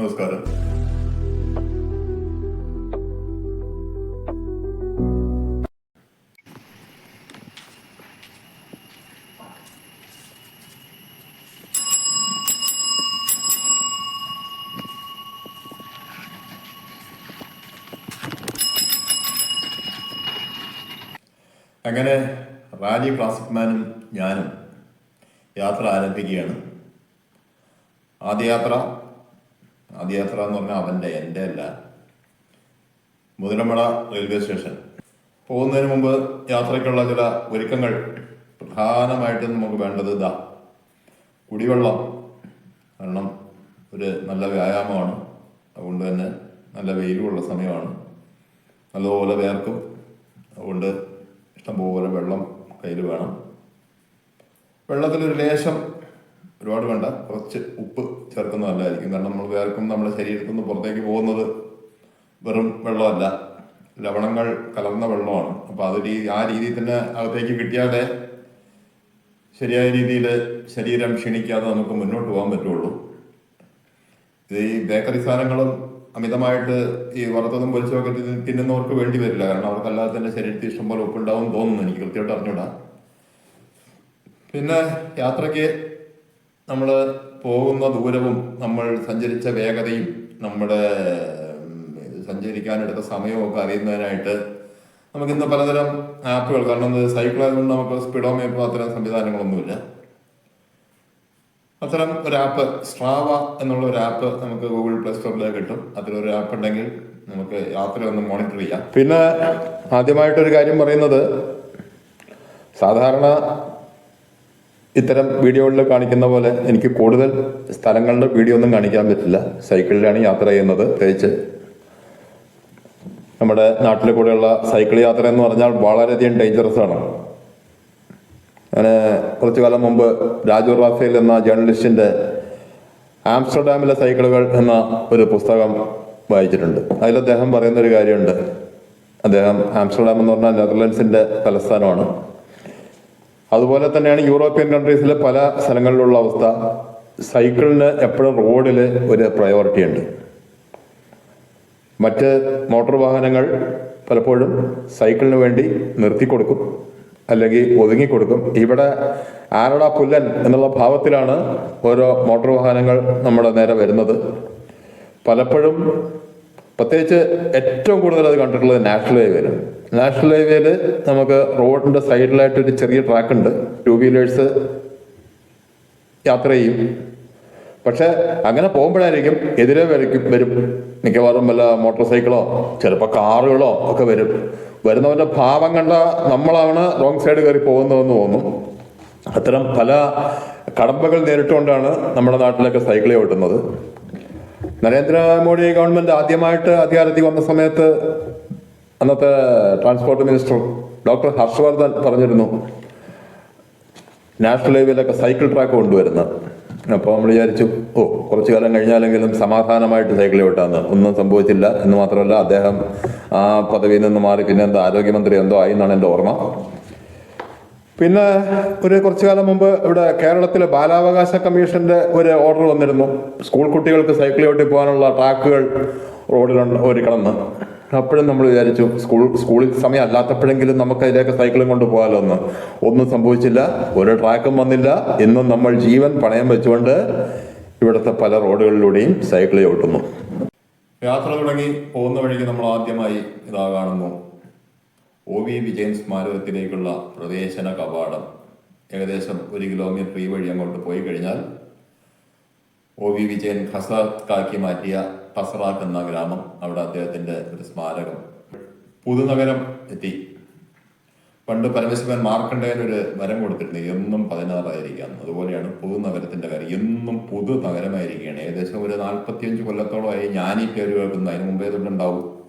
നമസ്കാരം. അങ്ങനെ റാലി ക്ലാസിക്മാനും ഞാനും യാത്ര ആരംഭിക്കുകയാണ്. ആദ്യ യാത്ര ആദ്യ യാത്ര എന്ന് പറഞ്ഞാൽ അവന്റെ എന്റെ അല്ല. Muthalamada railway station. പോകുന്നതിന് മുമ്പ് യാത്രയ്ക്കുള്ള ചില ഒരുക്കങ്ങൾ പ്രധാനമായിട്ടും നമുക്ക് വേണ്ടത് ഇതാ കുടിവെള്ളം. കാരണം ഒരു നല്ല വ്യായാമമാണ്. അതുകൊണ്ട് തന്നെ നല്ല വെയിലുമുള്ള സമയമാണ്. നല്ലതുപോലെ വേർക്കും. അതുകൊണ്ട് ഇഷ്ടംപോലെ വെള്ളം കയ്യിൽ വേണം. വെള്ളത്തിലൊരു ലേശം ഒരുപാട് വേണ്ട. കുറച്ച് ഉപ്പ് ചേർക്കുന്നത് നല്ലതായിരിക്കും. കാരണം നമ്മൾ വേർക്കും നമ്മുടെ ശരീരത്തിൽ നിന്ന് പുറത്തേക്ക് പോകുന്നത് വെറും വെള്ളമല്ല. ലവണങ്ങൾ കലർന്ന വെള്ളമാണ്. അപ്പോൾ അത് ആ രീതിയിൽ തന്നെ അകത്തേക്ക് കിട്ടിയാലേ ശരിയായ രീതിയിൽ ശരീരം ക്ഷീണിക്കാതെ നമുക്ക് മുന്നോട്ട് പോകാൻ പറ്റുള്ളൂ. ഇത് ഈ ബേക്കറി സാധനങ്ങളും അമിതമായിട്ട് ഈ വറുത്തതും പൊരിച്ചതൊക്കെ തിന്ന് തിന്നുന്നവർക്ക് വേണ്ടി വരില്ല. കാരണം അവർക്കല്ലാതെ തന്നെ ശരീരത്തിൽ ഇഷ്ടംപോലെ ഉപ്പുണ്ടാവും തോന്നുന്നു. എനിക്ക് കൃത്യമായിട്ട് അറിഞ്ഞൂടാ. പിന്നെ യാത്രയ്ക്ക് നമ്മൾ പോകുന്ന ദൂരവും നമ്മൾ സഞ്ചരിച്ച വേഗതയും നമ്മുടെ സഞ്ചരിക്കാനെടുത്ത സമയവും ഒക്കെ അറിയുന്നതിനായിട്ട് നമുക്ക് ഇന്ന് പലതരം ആപ്പുകൾ കാരണം സൈക്കിൾ ആയതുകൊണ്ട് നമുക്ക് സ്പീഡോമീറ്റർ അത്തരം സംവിധാനങ്ങളൊന്നുമില്ല. അത്തരം ഒരു ആപ്പ് സ്ട്രാവ എന്നുള്ള ഒരു ആപ്പ് നമുക്ക് ഗൂഗിൾ പ്ലേ സ്റ്റോറിലേക്ക് കിട്ടും. അതിലൊരു ആപ്പ് ഉണ്ടെങ്കിൽ നമുക്ക് യാത്ര ഒന്ന് മോണിറ്റർ ചെയ്യാം. പിന്നെ ആദ്യമായിട്ടൊരു കാര്യം പറയുന്നത് സാധാരണ ഇത്തരം വീഡിയോകളിൽ കാണിക്കുന്ന പോലെ എനിക്ക് കൂടുതൽ സ്ഥലങ്ങളുടെ വീഡിയോ ഒന്നും കാണിക്കാൻ പറ്റില്ല. സൈക്കിളിലാണ് യാത്ര ചെയ്യുന്നത്. പ്രത്യേകിച്ച് നമ്മുടെ നാട്ടിലെ കൂടെയുള്ള സൈക്കിൾ യാത്ര എന്ന് പറഞ്ഞാൽ വളരെയധികം ഡേഞ്ചറസ് ആണ്. ഞാൻ കുറച്ചു കാലം മുമ്പ് രാജു റാഫേൽ എന്ന ജേർണലിസ്റ്റിന്റെ ആംസ്റ്റർഡാമിലെ സൈക്കിളുകൾ എന്ന ഒരു പുസ്തകം വായിച്ചിട്ടുണ്ട്. അതിൽ അദ്ദേഹം പറയുന്ന ഒരു കാര്യമുണ്ട്. അദ്ദേഹം ആംസ്റ്റർഡാം എന്ന് പറഞ്ഞാൽ നെതർലൻഡ്സിന്റെ തലസ്ഥാനമാണ്. അതുപോലെ തന്നെയാണ് യൂറോപ്യൻ കൺട്രീസിലെ പല സ്ഥലങ്ങളിലുള്ള അവസ്ഥ. സൈക്കിളിന് എപ്പോഴും റോഡിൽ ഒരു പ്രയോറിറ്റി ഉണ്ട്. മറ്റ് മോട്ടോർ വാഹനങ്ങൾ പലപ്പോഴും സൈക്കിളിന് വേണ്ടി നിർത്തിക്കൊടുക്കും അല്ലെങ്കിൽ ഒതുങ്ങിക്കൊടുക്കും ഇവിടെ ആരടാ പുല്ലൻ എന്നുള്ള ഭാവത്തിലാണ് ഓരോ മോട്ടോർ വാഹനങ്ങൾ നമ്മുടെ നേരെ വരുന്നത്. പലപ്പോഴും പ്രത്യേകിച്ച് ഏറ്റവും കൂടുതൽ അത് കണ്ടിട്ടുള്ളത് നാഷണൽ ഹൈവേയിൽ നാഷണൽ ഹൈവേയിൽ നമുക്ക് റോഡിന്റെ സൈഡിലായിട്ട് ഒരു ചെറിയ ട്രാക്ക് ഉണ്ട്. ടൂ വീലേഴ്സ് യാത്ര ചെയ്യും. പക്ഷെ അങ്ങനെ പോകുമ്പോഴായിരിക്കും എതിരെ വരയ്ക്കും വരും. മിക്കവാറും വല്ല മോട്ടോർ സൈക്കിളോ ചിലപ്പോൾ കാറുകളോ ഒക്കെ വരും. വരുന്നവന്റെ ഭാവം കണ്ട നമ്മളാണ് റോങ് സൈഡ് കയറി പോകുന്നതെന്ന് തോന്നും. അത്തരം പല കടമ്പകൾ നേരിട്ടുകൊണ്ടാണ് നമ്മുടെ നാട്ടിലൊക്കെ സൈക്കിളെ ഓട്ടുന്നത്. നരേന്ദ്രമോദി ഗവൺമെന്റ് ആദ്യമായിട്ട് അധികാരത്തിൽ വന്ന സമയത്ത് അന്നത്തെ ട്രാൻസ്പോർട്ട് മിനിസ്റ്റർ ഡോക്ടർ ഹർഷവർദ്ധൻ പറഞ്ഞിരുന്നു നാഷണൽ ഹൈവേയിലൊക്കെ സൈക്കിൾ ട്രാക്ക് കൊണ്ടുവരുന്നത് അപ്പോൾ നമ്മൾ വിചാരിച്ചു ഓ കുറച്ചു കാലം കഴിഞ്ഞാലെങ്കിലും സമാധാനമായിട്ട് സൈക്കിൾ വിട്ടാന്ന് ഒന്നും സംഭവിച്ചില്ല എന്ന് മാത്രമല്ല അദ്ദേഹം ആ പദവിയിൽ നിന്ന് മാറി പിന്നെ എന്താ ആരോഗ്യമന്ത്രി എന്തോ ആയി എന്നാണ് എന്റെ ഓർമ്മ. പിന്നെ ഒരു കുറച്ചു കാലം മുമ്പ് ഇവിടെ കേരളത്തിലെ ബാലാവകാശ കമ്മീഷന്റെ ഒരു ഓർഡർ വന്നിരുന്നു. സ്കൂൾ കുട്ടികൾക്ക് സൈക്കിൾ ഓട്ടി പോകാനുള്ള ട്രാക്കുകൾ റോഡിലുണ്ട് ഒരുക്കണമെന്ന് അപ്പോഴും നമ്മൾ വിചാരിച്ചു സ്കൂൾ സ്കൂളിൽ സമയം അല്ലാത്തപ്പോഴെങ്കിലും നമുക്ക് അതിലേക്ക് സൈക്കിളും കൊണ്ട് പോകാമല്ലോ എന്ന്. ഒന്നും സംഭവിച്ചില്ല ഒരു ട്രാക്കും വന്നില്ല. ഇന്നും നമ്മൾ ജീവൻ പണയം വെച്ചുകൊണ്ട് ഇവിടുത്തെ പല റോഡുകളിലൂടെയും സൈക്കിൾ ഓട്ടുന്നു. യാത്ര തുടങ്ങി പോകുന്ന വഴിക്ക് നമ്മൾ ആദ്യമായി ഇതാ കാണുന്നു. ഒ വി വിജയൻ സ്മാരകത്തിലേക്കുള്ള പ്രവേശന കവാടം ഏകദേശം ഒരു കിലോമീറ്റർ ഈ വഴി അങ്ങോട്ട് പോയി കഴിഞ്ഞാൽ ഒ വി വിജയൻ ഖസാക്കി മാറ്റിയ ഖസറാക്ക് എന്ന ഗ്രാമം അവിടെ അദ്ദേഹത്തിന്റെ ഒരു സ്മാരകം. പുതുനഗരം എത്തി. പണ്ട് പരമശിവൻ മാർക്കണ്ഡേയൻ ഒരു വരം കൊടുത്തിട്ടുണ്ട് എന്നും പതിനാറായിരിക്കാം അതുപോലെയാണ് പുതുനഗരത്തിന്റെ കാര്യം. എന്നും പുതു നഗരമായിരിക്കുകയാണ് ഏകദേശം ഒരു നാൽപ്പത്തിയഞ്ച് കൊല്ലത്തോളമായി ഞാൻ ഈ പേര് കേൾക്കുന്നു അതിന് മുമ്പേ തൊട്ടുണ്ടാവും.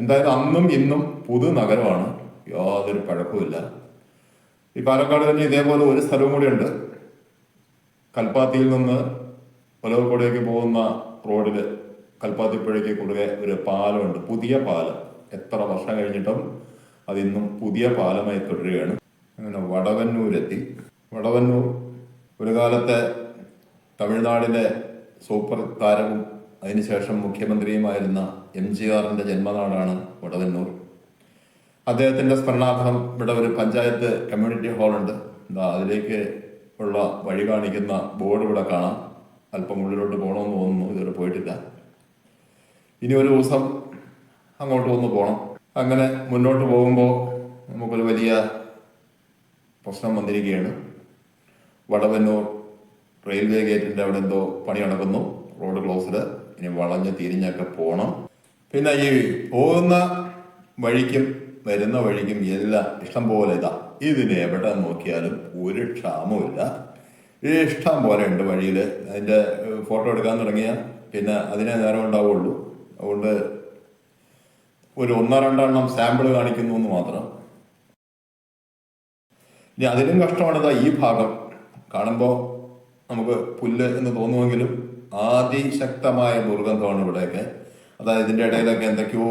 എന്തായാലും അന്നും ഇന്നും പുതു നഗരമാണ്. യാതൊരു പഴക്കവുമില്ല ഈ പാലക്കാട് തന്നെ ഇതേപോലെ ഒരു സ്ഥലവും കൂടി ഉണ്ട്. കൽപ്പാത്തിയിൽ നിന്ന് ഒലവക്കോടേക്ക് പോകുന്ന റോഡിൽ കൽപ്പാത്തിപ്പുഴയ്ക്ക് കുറുകെ ഒരു പാലമുണ്ട്. പുതിയ പാലം. എത്ര വർഷം കഴിഞ്ഞിട്ടും അതിന്നും പുതിയ പാലമായി തുടരുകയാണ്. അങ്ങനെ വടവന്നൂരെത്തി. വടവന്നൂർ ഒരു കാലത്തെ തമിഴ്നാടിലെ സൂപ്പർ താരവും അതിനുശേഷം മുഖ്യമന്ത്രിയുമായിരുന്ന എം ജി ആറിന്റെ ജന്മനാടാണ് വടവന്നൂർ. അദ്ദേഹത്തിന്റെ സ്മരണാർത്ഥം ഇവിടെ ഒരു പഞ്ചായത്ത് കമ്മ്യൂണിറ്റി ഹാളുണ്ട്. എന്താ അതിലേക്ക് ഉള്ള വഴി കാണിക്കുന്ന ബോർഡ് ഇവിടെ കാണാം. അല്പം ഉള്ളിലോട്ട് പോകണമെന്ന് തോന്നുന്നു ഇതുവരെ പോയിട്ടില്ല. ഇനി ഒരു ദിവസം അങ്ങോട്ട് ഒന്ന് പോകണം അങ്ങനെ മുന്നോട്ട് പോകുമ്പോൾ നമുക്കൊരു വലിയ പ്രശ്നം വന്നിരിക്കുകയാണ്. വടവന്നൂർ റെയിൽവേ ഗേറ്റിന്റെ അവിടെ എന്തോ പണി നടക്കുന്നു റോഡ് ക്ലോസ്ഡ്. ഇനി വളഞ്ഞ് തിരിഞ്ഞൊക്കെ പോകണം പിന്നെ ഈ പോകുന്ന വഴിക്കും വരുന്ന വഴിക്കും എല്ലാം ഇഷ്ടം പോലെ ഇതാ. ഇതിന് എവിടെ നോക്കിയാലും ഒരു ക്ഷാമവുമില്ല ഇഷ്ടം പോലെ ഉണ്ട് വഴിയിൽ അതിന്റെ ഫോട്ടോ എടുക്കാൻ തുടങ്ങിയ പിന്നെ അതിനെ നേരം ഉണ്ടാവുള്ളൂ. അതുകൊണ്ട് ഒരു ഒന്നോ രണ്ടെണ്ണം സാമ്പിൾ കാണിക്കുന്നു എന്ന് മാത്രം. ഇനി അതിലും കഷ്ടമാണ് ഈ ഭാഗം. കാണുമ്പോൾ നമുക്ക് പുല്ല് എന്ന് തോന്നുമെങ്കിലും അതിശക്തമായ ദുർഗന്ധമാണ് ഇവിടെയൊക്കെ. അതായത് ഇതിന്റെ ഇടയിലൊക്കെ എന്തൊക്കെയോ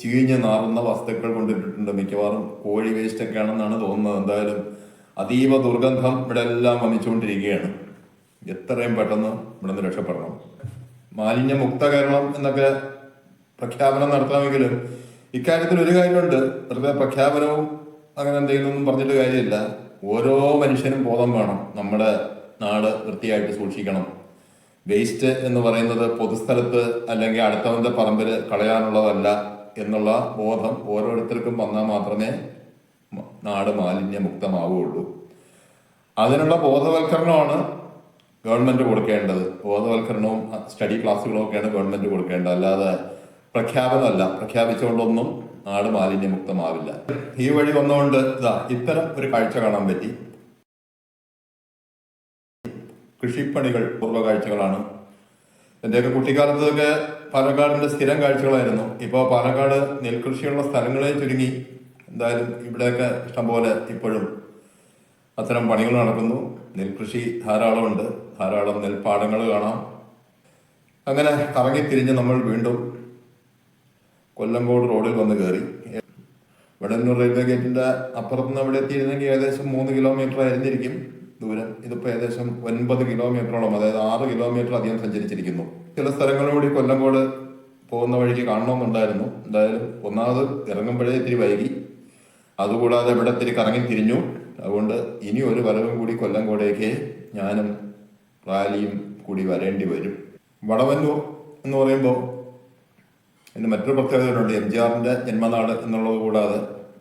ചീഞ്ഞ് നാറുന്ന വസ്തുക്കൾ കൊണ്ടിട്ടിട്ടുണ്ട് മിക്കവാറും കോഴി വേസ്റ്റ് ഒക്കെ ആണെന്നാണ് തോന്നുന്നത്. എന്തായാലും അതീവ ദുർഗന്ധം ഇവിടെ എല്ലാം വമിച്ചുകൊണ്ടിരിക്കുകയാണ് എത്രയും പെട്ടെന്ന് ഇവിടെ നിന്ന് രക്ഷപ്പെടണം. മാലിന്യമുക്ത കേരളം എന്നൊക്കെ പ്രഖ്യാപനം നടത്താമെങ്കിലും ഇക്കാര്യത്തിൽ ഒരു കാര്യമുണ്ട്. വെറുതെ പ്രഖ്യാപനവും അങ്ങനെ എന്തെങ്കിലും പറഞ്ഞിട്ട് കാര്യമില്ല. ഓരോ മനുഷ്യനും ബോധം വേണം. നമ്മുടെ നാട് വൃത്തിയായിട്ട് സൂക്ഷിക്കണം. വേസ്റ്റ് എന്ന് പറയുന്നത് പൊതുസ്ഥലത്ത് അല്ലെങ്കിൽ അടുത്തവന്റെ പറമ്പിൽ കളയാനുള്ളതല്ല എന്നുള്ള ബോധം ഓരോരുത്തർക്കും വന്നാൽ മാത്രമേ നാട് മാലിന്യമുക്തമാവുകയുള്ളൂ. അതിനുള്ള ബോധവൽക്കരണമാണ് ഗവൺമെന്റ് കൊടുക്കേണ്ടത്. ബോധവൽക്കരണവും സ്റ്റഡി ക്ലാസ്സുകളും ഒക്കെയാണ് ഗവൺമെന്റ് കൊടുക്കേണ്ടത്. അല്ലാതെ പ്രഖ്യാപനമല്ല. പ്രഖ്യാപിച്ചുകൊണ്ടൊന്നും നാട് മാലിന്യമുക്തമാവില്ല. ഈ വഴി വന്നുകൊണ്ട് ഇതാ ഇത്തരം ഒരു കാഴ്ച കാണാൻ പറ്റി. കൃഷിപ്പണികൾ പൂർവ കാഴ്ചകളാണ് എന്റെയൊക്കെ കുട്ടിക്കാലത്തൊക്കെ പാലക്കാടിന്റെ സ്ഥിരം കാഴ്ചകളായിരുന്നു. ഇപ്പോൾ പാലക്കാട് നെൽകൃഷിയുള്ള സ്ഥലങ്ങളെ ചുരുങ്ങി എന്തായാലും ഇവിടെയൊക്കെ ഇഷ്ടംപോലെ ഇപ്പോഴും അത്തരം പണികൾ നടക്കുന്നു. നെൽകൃഷി ധാരാളമുണ്ട്. ധാരാളം നെൽപ്പാടങ്ങൾ കാണാം. അങ്ങനെ കറങ്ങിത്തിരിഞ്ഞ് നമ്മൾ വീണ്ടും കൊല്ലംകോട് റോഡിൽ വന്ന് കയറി. വെടന്നൂർ റെയിൽവേ ഗേറ്റിന്റെ അപ്പുറത്തുനിന്ന് അവിടെ എത്തിയിരുന്നെങ്കിൽ ഏകദേശം മൂന്ന് കിലോമീറ്റർ ആയിരുന്നിരിക്കും. ദൂരം. ഇതിപ്പോൾ ഏകദേശം ഒൻപത് കിലോമീറ്ററോളം അതായത് ആറ് കിലോമീറ്റർ അധികം സഞ്ചരിച്ചിരിക്കുന്നു. ചില സ്ഥലങ്ങളിലൂടെ കൊല്ലംകോട് പോകുന്ന വഴിക്ക് കാണണമെന്നുണ്ടായിരുന്നു. എന്തായാലും ഒന്നാമത് ഇറങ്ങുമ്പോഴേ ഇത്തിരി വൈകി. അതുകൂടാതെ ഇവിടെ ഇത്തിരി കറങ്ങി തിരിഞ്ഞു. അതുകൊണ്ട് ഇനി ഒരു വരവും കൂടി കൊല്ലംകോടേക്ക് ഞാനും റാലിയും കൂടി വരേണ്ടി വരും. വടവന്നൂർ എന്ന് പറയുമ്പോൾ ഇതിന് മറ്റൊരു പ്രത്യേകതയുണ്ട്. എം ജി ആറിന്റെ ജന്മനാട് എന്നുള്ളത് കൂടാതെ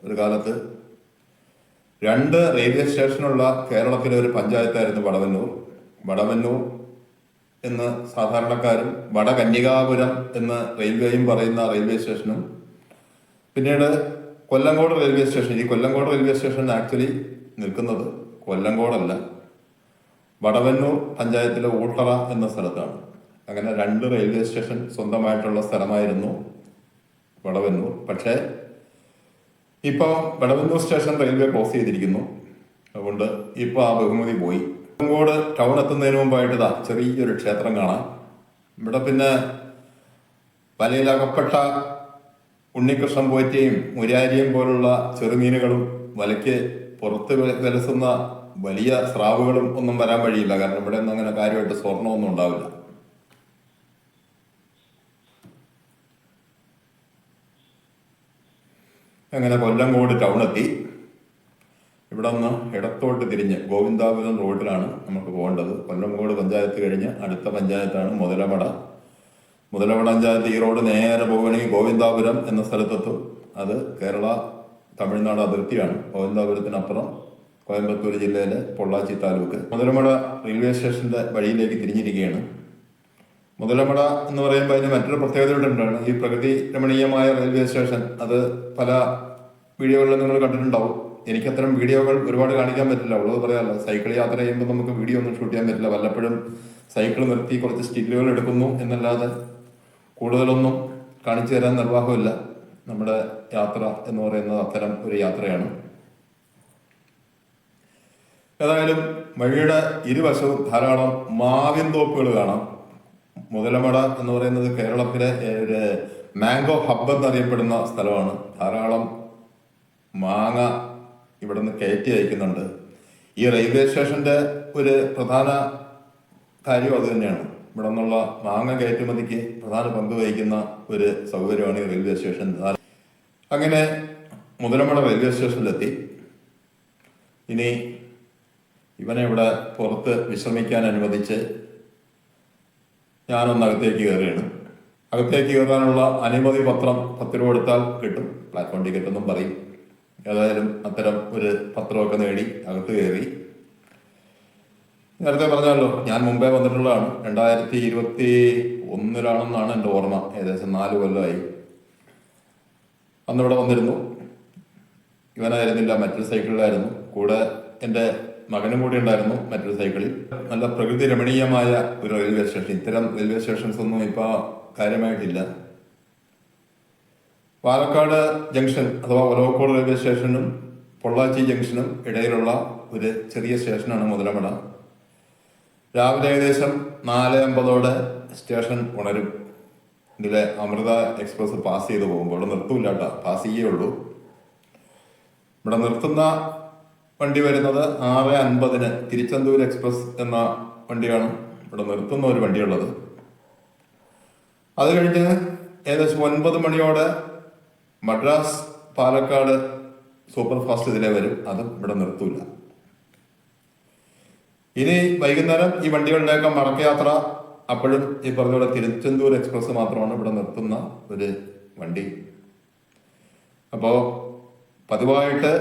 ഒരു കാലത്ത് രണ്ട് റെയിൽവേ സ്റ്റേഷനുള്ള കേരളത്തിലെ ഒരു പഞ്ചായത്തായിരുന്നു വടവന്നൂർ. വടവന്നൂർ എന്ന് സാധാരണക്കാരും വടകന്യകാപുരം എന്ന് റെയിൽവേയും പറയുന്ന റെയിൽവേ സ്റ്റേഷനും. പിന്നീട് കൊല്ലങ്കോട് റെയിൽവേ സ്റ്റേഷൻ. ഈ കൊല്ലങ്കോട് റെയിൽവേ സ്റ്റേഷൻ ആക്ച്വലി നിൽക്കുന്നത് കൊല്ലങ്കോടല്ല. വടവന്നൂർ പഞ്ചായത്തിലെ ഊട്ടറ എന്ന സ്ഥലത്താണ്. അങ്ങനെ രണ്ട് റെയിൽവേ സ്റ്റേഷൻ സ്വന്തമായിട്ടുള്ള സ്ഥലമായിരുന്നു വടവന്നൂർ. പക്ഷേ ഇപ്പോൾ വെടവന്തൂർ സ്റ്റേഷൻ റെയിൽവേ ക്ലോസ് ചെയ്തിരിക്കുന്നു. അതുകൊണ്ട് ഇപ്പോൾ ആ ബഹുമതി പോയി. കോട് ടൗൺ എത്തുന്നതിന് മുമ്പായിട്ട് ഇതാ ചെറിയൊരു ക്ഷേത്രം കാണാം. ഇവിടെ പിന്നെ വലയിലകപ്പെട്ട ഉണ്ണികൃഷ്ണൻ പോറ്റയും മുരാരിയും പോലുള്ള ചെറുമീനുകളും വലയ്ക്ക് പുറത്ത് വിലസുന്ന വലിയ സ്രാവുകളും ഒന്നും വരാൻ വഴിയില്ല. കാരണം ഇവിടെ ഒന്നും അങ്ങനെ കാര്യമായിട്ട് സ്വർണമൊന്നും ഉണ്ടാവില്ല. അങ്ങനെ കൊല്ലങ്കോട് ടൗണെത്തി. ഇവിടെ നിന്ന് ഇടത്തോട്ട് തിരിഞ്ഞ് ഗോവിന്ദാപുരം റോഡിലാണ് നമുക്ക് പോകേണ്ടത്. കൊല്ലംകോട് പഞ്ചായത്ത് കഴിഞ്ഞ് അടുത്ത പഞ്ചായത്താണ് മുതലമട മുതലമട പഞ്ചായത്ത് ഈ റോഡ് നേരെ പോകണമെങ്കിൽ ഗോവിന്ദാപുരം എന്ന സ്ഥലത്തെത്തും. അത് കേരള തമിഴ്നാട് അതിർത്തിയാണ്. ഗോവിന്ദാപുരത്തിനപ്പുറം കോയമ്പത്തൂർ ജില്ലയിലെ പൊള്ളാച്ചി താലൂക്ക്. മുതലമട റെയിൽവേ സ്റ്റേഷന്റെ വഴിയിലേക്ക് തിരിഞ്ഞിരിക്കുകയാണ്. മുതലമട എന്ന് പറയുമ്പോൾ അതിന് മറ്റൊരു പ്രത്യേകതയുണ്ടാണ് ഈ പ്രകൃതി രമണീയമായ റെയിൽവേ സ്റ്റേഷൻ അത് പല വീഡിയോകളിൽ നിങ്ങൾ കണ്ടിട്ടുണ്ടാവും. എനിക്ക് അത്തരം വീഡിയോകൾ ഒരുപാട് കാണിക്കാൻ പറ്റില്ല. ഉള്ളത് പറയാമല്ലോ സൈക്കിൾ യാത്ര ചെയ്യുമ്പോൾ നമുക്ക് വീഡിയോ ഒന്നും ഷൂട്ട് ചെയ്യാൻ പറ്റില്ല. വല്ലപ്പോഴും സൈക്കിൾ നിർത്തി കുറച്ച് സ്റ്റില്ലുകൾ എടുക്കുന്നു എന്നല്ലാതെ കൂടുതലൊന്നും കാണിച്ചു തരാൻ നിർവാഹമില്ല. നമ്മുടെ യാത്ര എന്ന് പറയുന്നത് അത്തരം ഒരു യാത്രയാണ്. ഏതായാലും വഴിയുടെ ഇരുവശവും ധാരാളം മാവിൻ തോപ്പുകൾ കാണാം. മുതലമട എന്ന് പറയുന്നത് കേരളത്തിലെ ഒരു മാംഗോ ഹബ്ബ് എന്നറിയപ്പെടുന്ന സ്ഥലമാണ്. ധാരാളം മാങ്ങ ഇവിടെ നിന്ന് കയറ്റി അയക്കുന്നുണ്ട്. ഈ റെയിൽവേ സ്റ്റേഷന്റെ ഒരു പ്രധാന കാര്യം അത് തന്നെയാണ്. ഇവിടെ നിന്നുള്ള മാങ്ങ കയറ്റുമതിക്ക് പ്രധാന പങ്ക് വഹിക്കുന്ന ഒരു സൗകര്യമാണ് ഈ റെയിൽവേ സ്റ്റേഷൻ. അങ്ങനെ മുതലമട റെയിൽവേ സ്റ്റേഷനിലെത്തി. ഇനി ഇവനെ ഇവിടെ പുറത്ത് വിശ്രമിക്കാൻ അനുവദിച്ച് ഞാനൊന്ന് അകത്തേക്ക് കയറുകയാണ്. അകത്തേക്ക് കയറാനുള്ള അനുമതി പത്രം പത്ത് രൂപ കൊടുത്താൽ കിട്ടും. പ്ലാറ്റ്ഫോം ടിക്കറ്റ് എന്നും പറയും. ഏതായാലും അത്തരം ഒരു പത്രമൊക്കെ നേടി അകത്ത് കയറി. നേരത്തെ പറഞ്ഞല്ലോ ഞാൻ മുമ്പേ വന്നിട്ടുള്ളതാണ്. രണ്ടായിരത്തി ഇരുപത്തി ഒന്നിലാണെന്നാണ് എന്റെ ഓർമ്മ. ഏകദേശം നാല് കൊല്ലമായി അന്നിവിടെ വന്നിരുന്നു. ഇവനായിരുന്നില്ല മറ്റൊരു സൈക്കിളിലായിരുന്നു കൂടെ എന്റെ മകനും കൂടി ഉണ്ടായിരുന്നു മറ്റൊരു സൈക്കിളിൽ. നല്ല പ്രകൃതി രമണീയമായ ഒരു റെയിൽവേ സ്റ്റേഷൻ ഇത്തരം റെയിൽവേ സ്റ്റേഷൻസ് ഒന്നും ഇപ്പോൾ കാര്യമായിട്ടില്ല. പാലക്കാട് ജംഗ്ഷൻ അഥവാ ഒലവക്കോട് റെയിൽവേ സ്റ്റേഷനും പൊള്ളാച്ചി ജംഗ്ഷനും ഇടയിലുള്ള ഒരു ചെറിയ സ്റ്റേഷനാണ് മുതലമട. രാവിലെ ഏകദേശം നാല് അമ്പതോടെ സ്റ്റേഷൻ ഉണരും. ഇതിലെ അമൃത എക്സ്പ്രസ് പാസ് ചെയ്ത് പോകുമ്പോൾ ഇവിടെ നിർത്തൂല്ലാട്ടാ. പാസ് ചെയ്യേ ഉള്ളൂ. ഇവിടെ നിർത്തുന്ന വണ്ടി വരുന്നത് ആറ് അൻപതിന് തിരുച്ചെന്തൂർ എക്സ്പ്രസ് എന്ന വണ്ടിയാണ് ഇവിടെ നിർത്തുന്ന ഒരു വണ്ടിയുള്ളത്. അത് കഴിഞ്ഞ് ഏകദേശം ഒൻപത് മണിയോടെ മദ്രാസ് പാലക്കാട് സൂപ്പർ ഫാസ്റ്റ് ഇതിലെ വരും. അതും ഇവിടെ നിർത്തൂല. ഇനി വൈകുന്നേരം ഈ വണ്ടികളുടെയൊക്കെ മടക്കയാത്ര അപ്പോഴും ഈ പറഞ്ഞ പോലെ തിരുച്ചെന്തൂർ എക്സ്പ്രസ് മാത്രമാണ് ഇവിടെ നിർത്തുന്ന ഒരു വണ്ടി. അപ്പോൾ പതിവായിട്ട്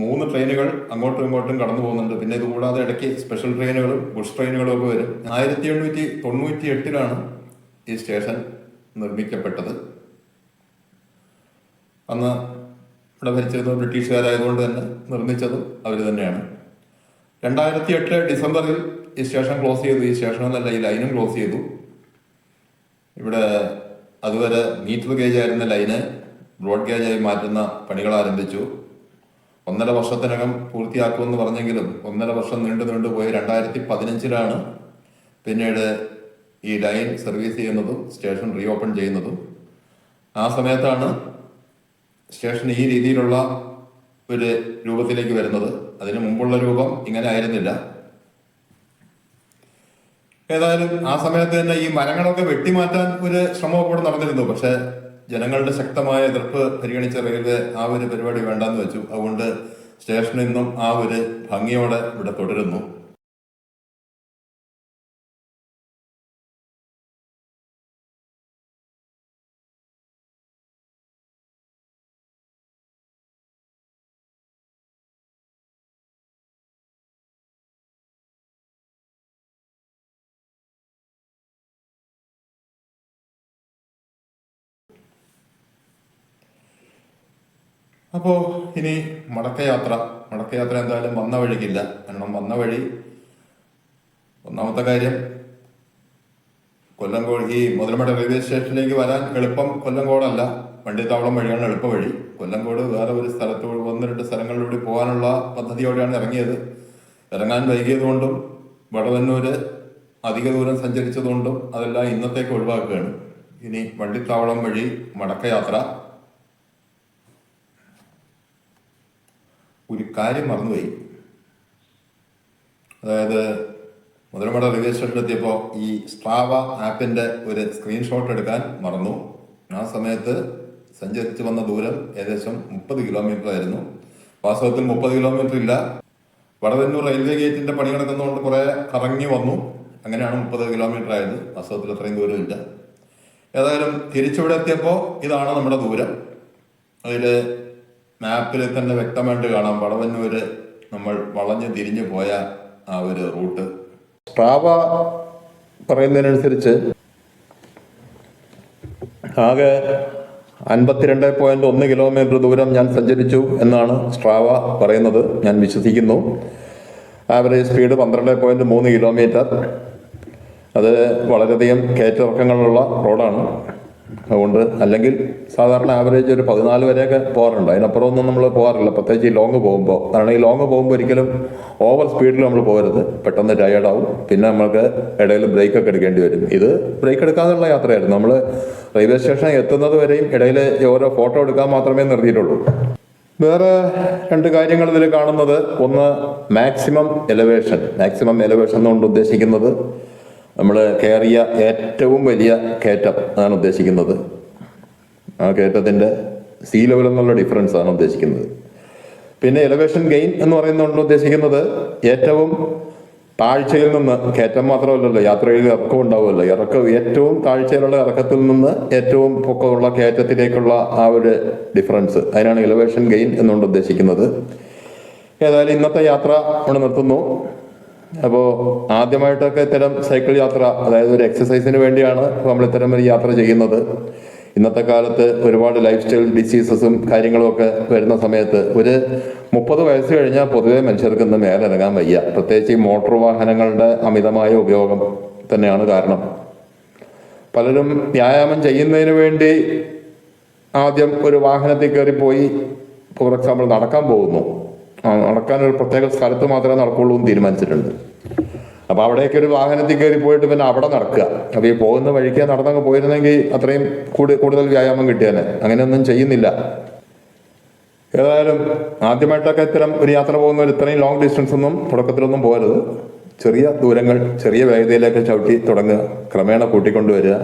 മൂന്ന് ട്രെയിനുകൾ അങ്ങോട്ടും ഇങ്ങോട്ടും കടന്നു പോകുന്നുണ്ട്. പിന്നെ ഇതുകൂടാതെ ഇടയ്ക്ക് സ്പെഷ്യൽ ട്രെയിനുകളും ബുഷ് ട്രെയിനുകളും ഒക്കെ വരും. ആയിരത്തി എണ്ണൂറ്റി തൊണ്ണൂറ്റി എട്ടിലാണ് ഈ സ്റ്റേഷൻ നിർമ്മിക്കപ്പെട്ടത്. അന്ന് ഇവിടെ ഭരിച്ചിരുന്നത് ബ്രിട്ടീഷുകാരായതുകൊണ്ട് തന്നെ നിർമ്മിച്ചതും അവർ തന്നെയാണ്. രണ്ടായിരത്തി എട്ട് ഡിസംബറിൽ ഈ സ്റ്റേഷൻ ക്ലോസ് ചെയ്തു. ഈ സ്റ്റേഷൻ എന്നല്ല ഈ ലൈനും ക്ലോസ് ചെയ്തു. ഇവിടെ അതുവരെ മീറ്റർ ഗേജ് ആയിരുന്ന ലൈന് ബ്രോഡ് ഗേജായി മാറ്റുന്ന പണികൾ ആരംഭിച്ചു. ഒന്നര വർഷത്തിനകം പൂർത്തിയാക്കുമെന്ന് പറഞ്ഞെങ്കിലും ഒന്നര വർഷം നീണ്ടു നീണ്ടു പോയി രണ്ടായിരത്തി പതിനഞ്ചിലാണ് പിന്നീട് ഈ ലൈൻ സർവീസ് ചെയ്യുന്നതും സ്റ്റേഷൻ റീഓപ്പൺ ചെയ്യുന്നതും. ആ സമയത്താണ് സ്റ്റേഷൻ ഈ രീതിയിലുള്ള ഒരു രൂപത്തിലേക്ക് വരുന്നത്. അതിനു മുമ്പുള്ള രൂപം ഇങ്ങനെ ആയിരുന്നില്ല. ഏതായാലും ആ സമയത്ത് തന്നെ ഈ മരങ്ങളൊക്കെ വെട്ടിമാറ്റാൻ ഒരു ഇവിടെ നടന്നിരുന്നു. പക്ഷെ ജനങ്ങളുടെ ശക്തമായ എതിർപ്പ് പരിഗണിച്ച റെയിൽവേ ആ ഒരു പരിപാടി വേണ്ടെന്ന് വെച്ചു. അതുകൊണ്ട് സ്റ്റേഷനിൽ നിന്നും ആ ഒരു ഭംഗിയോടെ ഇവിടെ തുടരുന്നു. അപ്പോൾ ഇനി മടക്കയാത്ര മടക്കയാത്ര എന്തായാലും വന്ന വഴിക്കില്ല. കാരണം വന്ന വഴി ഒന്നാമത്തെ കാര്യം കൊല്ലംകോട് ഈ മുതലമട റെയിൽവേ സ്റ്റേഷനിലേക്ക് വരാൻ എളുപ്പം കൊല്ലംകോടല്ല വണ്ടിത്താവളം വഴിയാണ് എളുപ്പ വഴി. കൊല്ലംകോട് വേറെ ഒരു സ്ഥലത്തോട് ഒന്ന് രണ്ട് സ്ഥലങ്ങളിലൂടെ പോകാനുള്ള പദ്ധതിയോടെയാണ് ഇറങ്ങിയത്. ഇറങ്ങാൻ വൈകിയത് കൊണ്ടും വടവന്നൂര് അധിക ദൂരം സഞ്ചരിച്ചതുകൊണ്ടും അതെല്ലാം ഇന്നത്തേക്ക് ഒഴിവാക്കുകയാണ്. ഇനി വണ്ടിത്താവളം വഴി മടക്കയാത്ര ഒരു കാര്യം മറന്നുപോയി. അതായത് മുതലമട റെയിൽവേ സ്റ്റേഷനിലെത്തിയപ്പോൾ ഈ സ്ട്രാവ ആപ്പിന്റെ ഒരു സ്ക്രീൻഷോട്ട് എടുക്കാൻ മറന്നു. ആ സമയത്ത് സഞ്ചരിച്ച് വന്ന ദൂരം ഏകദേശം മുപ്പത് കിലോമീറ്റർ ആയിരുന്നു. വാസ്തവത്തിൽ മുപ്പത് കിലോമീറ്റർ ഇല്ല. വടവന്നൂർ റെയിൽവേ ഗേറ്റിന്റെ പണി നടക്കുന്നതുകൊണ്ട് കുറെ കറങ്ങി വന്നു. അങ്ങനെയാണ് മുപ്പത് കിലോമീറ്റർ ആയത്. വാസ്തവത്തിൽ അത്രയും ദൂരം ഇല്ല ഏതായാലും തിരിച്ചിവിടെ എത്തിയപ്പോൾ ഇതാണ് നമ്മുടെ ദൂരം. അതിൽ മാപ്പിൽ തന്നെ വ്യക്തമായിട്ട് കാണാം. വടവന്നൂര് നമ്മൾ വളഞ്ഞു തിരിഞ്ഞു പോയ ആ ഒരു റൂട്ട്. സ്ട്രാവ പറയുന്നതിനനുസരിച്ച് ആകെ അൻപത്തിരണ്ട് പോയിന്റ് ഒന്ന് കിലോമീറ്റർ ദൂരം ഞാൻ സഞ്ചരിച്ചു എന്നാണ് സ്ട്രാവ പറയുന്നത്. ഞാൻ വിശ്വസിക്കുന്നു. ആവറേജ് സ്പീഡ് പന്ത്രണ്ട് പോയിന്റ് മൂന്ന് കിലോമീറ്റർ അത് വളരെയധികം കയറ്റിറക്കങ്ങളുള്ള റോഡാണ്. അതുകൊണ്ട് അല്ലെങ്കിൽ സാധാരണ ആവറേജ് ഒരു പതിനാല് വരെയൊക്കെ പോകാറുണ്ട്. അതിനപ്പുറമൊന്നും നമ്മൾ പോകാറില്ല. പ്രത്യേകിച്ച് ഈ ലോങ് പോകുമ്പോൾ കാരണം ഈ ലോങ് പോകുമ്പോൾ ഒരിക്കലും ഓവർ സ്പീഡിൽ നമ്മൾ പോകരുത്. പെട്ടെന്ന് ടയേർഡാവും പിന്നെ നമുക്ക് ഇടയിൽ ബ്രേക്കൊക്കെ എടുക്കേണ്ടി വരും. ഇത് ബ്രേക്ക് എടുക്കാതെയുള്ള യാത്രയായിരുന്നു. നമ്മൾ റെയിൽവേ സ്റ്റേഷൻ എത്തുന്നത് വരെയും ഇടയിൽ ഓരോ ഫോട്ടോ എടുക്കാൻ മാത്രമേ നിർത്തിയിട്ടുള്ളൂ. വേറെ രണ്ട് കാര്യങ്ങൾ ഇതിൽ കാണുന്നത്. ഒന്ന് മാക്സിമം എലവേഷൻ മാക്സിമം എലവേഷൻ എന്നുകൊണ്ട് ഉദ്ദേശിക്കുന്നത് നമ്മൾ കയറിയ ഏറ്റവും വലിയ കയറ്റം അതാണ് ഉദ്ദേശിക്കുന്നത്. ആ കയറ്റത്തിന്റെ സീ ലെവൽ എന്നുള്ള ഡിഫറൻസ് ആണ് ഉദ്ദേശിക്കുന്നത്. പിന്നെ എലവേഷൻ ഗെയിൻ എന്ന് പറയുന്നതുകൊണ്ട് ഉദ്ദേശിക്കുന്നത് ഏറ്റവും താഴ്ചയിൽ നിന്ന് കയറ്റം മാത്രമല്ലല്ലോ യാത്രയിൽ ഇറക്കം ഉണ്ടാവുമല്ലോ. ഇറക്കം ഏറ്റവും താഴ്ചയിലുള്ള ഇറക്കത്തിൽ നിന്ന് ഏറ്റവും പൊക്കമുള്ള കയറ്റത്തിലേക്കുള്ള ആ ഒരു ഡിഫറൻസ് അതിനാണ് എലവേഷൻ ഗെയിൻ എന്നുകൊണ്ട് ഉദ്ദേശിക്കുന്നത്. ഏതായാലും ഇന്നത്തെ യാത്ര ഇവിടെ നിർത്തുന്നു. അപ്പോൾ ആദ്യമായിട്ടൊക്കെ ഇത്തരം സൈക്കിൾ യാത്ര അതായത് ഒരു എക്സസൈസിന് വേണ്ടിയാണ് നമ്മൾ ഇത്തരം ഒരു യാത്ര ചെയ്യുന്നത്. ഇന്നത്തെ കാലത്ത് ഒരുപാട് ലൈഫ് സ്റ്റൈൽ ഡിസീസസും കാര്യങ്ങളും ഒക്കെ വരുന്ന സമയത്ത് ഒരു മുപ്പത് വയസ്സ് കഴിഞ്ഞാൽ പൊതുവെ മനുഷ്യർക്ക് ഇന്ന് മേലിറങ്ങാൻ വയ്യ. പ്രത്യേകിച്ച് ഈ മോട്ടോർ വാഹനങ്ങളുടെ അമിതമായ ഉപയോഗം തന്നെയാണ് കാരണം. പലരും വ്യായാമം ചെയ്യുന്നതിന് വേണ്ടി ആദ്യം ഒരു വാഹനത്തിൽ കയറി പോയി ഫോർ എക്സാമ്പിൾ നടക്കാൻ പോകുന്നു. നടക്കാൻ ഒരു പ്രത്യേക സ്ഥലത്ത് മാത്രമേ നടക്കുള്ളൂ എന്ന് തീരുമാനിച്ചിട്ടുണ്ട്. അപ്പൊ അവിടേക്ക് ഒരു വാഹനത്തിൽ കയറി പോയിട്ട് പിന്നെ അവിടെ നടക്കുക. അപ്പൊ ഈ പോകുന്ന വഴിക്ക് നടന്നങ്ങ് പോയിരുന്നെങ്കിൽ അത്രയും കൂടുതൽ വ്യായാമം കിട്ടിയാനെ. അങ്ങനെയൊന്നും ചെയ്യുന്നില്ല. ഏതായാലും ആദ്യമായിട്ടൊക്കെ ഇത്തരം ഒരു യാത്ര പോകുന്നവർ ഇത്രയും ലോങ് ഡിസ്റ്റൻസ് ഒന്നും തുടക്കത്തിലൊന്നും പോകരുത്. ചെറിയ ദൂരങ്ങൾ ചെറിയ വേഗതയിലേക്ക് ചവിട്ടി തുടങ്ങുക. ക്രമേണ കൂട്ടിക്കൊണ്ടുവരിക.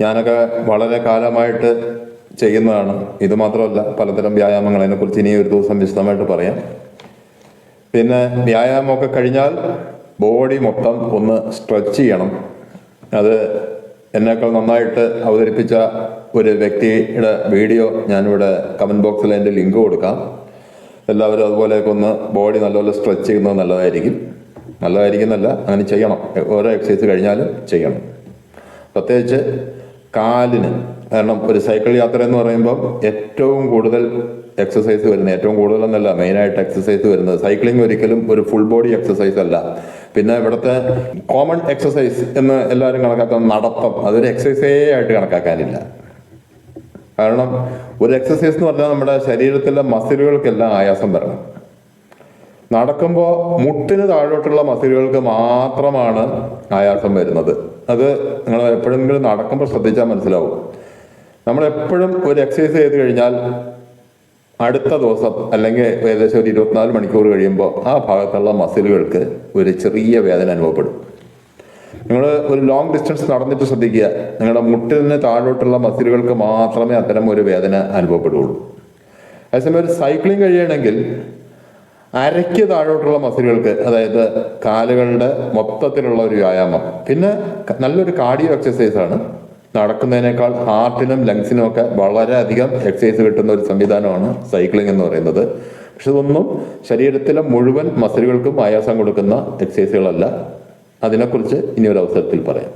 ഞാനൊക്കെ വളരെ കാലമായിട്ട് ചെയ്യുന്നതാണ്. ഇത് മാത്രമല്ല പലതരം വ്യായാമങ്ങൾ അതിനെക്കുറിച്ച് ഇനി ഒരു ദിവസം വിശദമായിട്ട് പറയാം. പിന്നെ വ്യായാമമൊക്കെ കഴിഞ്ഞാൽ ബോഡി മൊത്തം ഒന്ന് സ്ട്രെച്ച് ചെയ്യണം. അത് എന്നേക്കാൾ നന്നായിട്ട് അവതരിപ്പിച്ച ഒരു വ്യക്തിയുടെ വീഡിയോ ഞാനിവിടെ കമന്റ് ബോക്സിൽ അതിന്റെ ലിങ്ക് കൊടുക്കാം. എല്ലാവരും അതുപോലെയൊക്കെ ഒന്ന് ബോഡി നല്ലപോലെ സ്ട്രെച്ച് ചെയ്യുന്നത് നല്ലതായിരിക്കും. നല്ലതായിരിക്കും എന്നല്ല അങ്ങനെ ചെയ്യണം. ഓരോ എക്സസൈസ് കഴിഞ്ഞാലും ചെയ്യണം. പ്രത്യേകിച്ച് കാലിന്. കാരണം ഒരു സൈക്കിൾ യാത്ര എന്ന് പറയുമ്പോൾ ഏറ്റവും കൂടുതൽ എക്സസൈസ് വരുന്നത് ഏറ്റവും കൂടുതൽ എന്നല്ല മെയിനായിട്ട് എക്സസൈസ് വരുന്നത്. സൈക്ലിംഗ് ഒരിക്കലും ഒരു ഫുൾ ബോഡി എക്സസൈസ് അല്ല. പിന്നെ ഇവിടുത്തെ കോമൺ എക്സസൈസ് എന്ന് എല്ലാവരും കണക്കാക്കുന്ന നടത്തം അതൊരു എക്സസൈസേ ആയിട്ട് കണക്കാക്കാനില്ല. കാരണം ഒരു എക്സസൈസ് എന്ന് പറഞ്ഞാൽ നമ്മുടെ ശരീരത്തിലെ മസിലുകൾക്കെല്ലാം ആയാസം വരണം. നടക്കുമ്പോൾ മുട്ടിന് താഴോട്ടുള്ള മസിലുകൾക്ക് മാത്രമാണ് ആയാസം വരുന്നത്. അത് നിങ്ങൾ എപ്പോഴെങ്കിലും നടക്കുമ്പോൾ ശ്രദ്ധിച്ചാൽ മനസ്സിലാവും. നമ്മൾ എപ്പോഴും ഒരു എക്സസൈസ് ചെയ്ത് കഴിഞ്ഞാൽ അടുത്ത ദിവസം അല്ലെങ്കിൽ ഏകദേശം ഒരു ഇരുപത്തിനാല് മണിക്കൂർ കഴിയുമ്പോൾ ആ ഭാഗത്തുള്ള മസിലുകൾക്ക് ഒരു ചെറിയ വേദന അനുഭവപ്പെടും. നിങ്ങൾ ഒരു ലോങ് ഡിസ്റ്റൻസ് നടന്നിട്ട് ശ്രദ്ധിക്കുക. നിങ്ങളുടെ മുട്ടിന് താഴോട്ടുള്ള മസിലുകൾക്ക് മാത്രമേ അത്തരം ഒരു വേദന അനുഭവപ്പെടുകയുള്ളൂ. അതേസമയം ഒരു സൈക്ലിംഗ് കഴിയണമെങ്കിൽ അരയ്ക്ക് താഴോട്ടുള്ള മസിലുകൾക്ക് അതായത് കാലുകളുടെ മൊത്തത്തിലുള്ള ഒരു വ്യായാമം. പിന്നെ നല്ലൊരു കാർഡിയോ എക്സസൈസ് ആണ്. നടക്കുന്നതിനേക്കാൾ ഹാർട്ടിനും ലങ്സിനും ഒക്കെ വളരെയധികം എക്സസൈസ് കിട്ടുന്ന ഒരു സംവിധാനമാണ് സൈക്ലിംഗ് എന്ന് പറയുന്നത്. പക്ഷെ ഇതൊന്നും ശരീരത്തിലെ മുഴുവൻ മസിലുകൾക്കും ആയാസം കൊടുക്കുന്ന എക്സസൈസുകളല്ല അതിനെക്കുറിച്ച് ഇനി ഒരു അവസരത്തിൽ പറയാം.